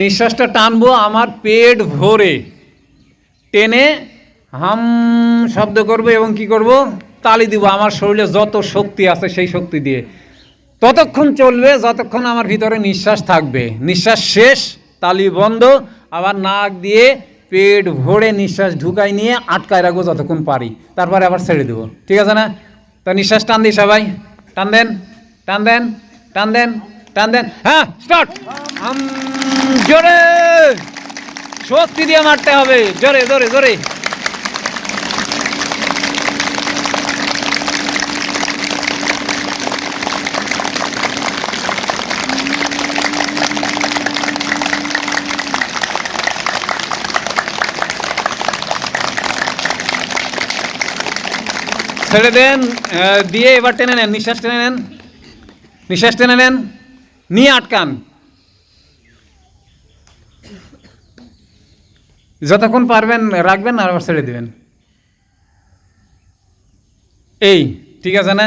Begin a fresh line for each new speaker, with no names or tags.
নিঃশ্বাসটা টানবো আমার পেট ভরে। টেনে হাম শব্দ করব এবং কি করব? তালি দিব। আমার শরীরে যত শক্তি আছে সেই শক্তি দিয়ে। ততক্ষণ চলবে, যতক্ষণ আমার ভিতরে নিঃশ্বাস থাকবে। নিঃশ্বাস শেষ, তালি বন্ধ। আবার নাক দিয়ে পেট ভরে নিঃশ্বাস ঢুকাই নিয়ে আটকায় রাখব যতক্ষণ পারি। তারপরে আবার ছেড়ে দেবো। ঠিক আছে না? তো নিঃশ্বাস টান দিই সবাই। টান দেন টান দেন টান দেন। টান দেন। হ্যাঁ স্টার্ট জোরে। শক্তি দিয়ে মারতে হবে। জোরে জোরে জোরে। ছেড়ে দেন। দিয়ে এবার টেনে নেন। নিঃশ্বাস টেনে নেন। নিঃশ্বাস টেনে নেন। নিয়ে আটকান। যতক্ষণ পারবেন রাখবেন আর ছেড়ে দেবেন। এই ঠিক আছে না?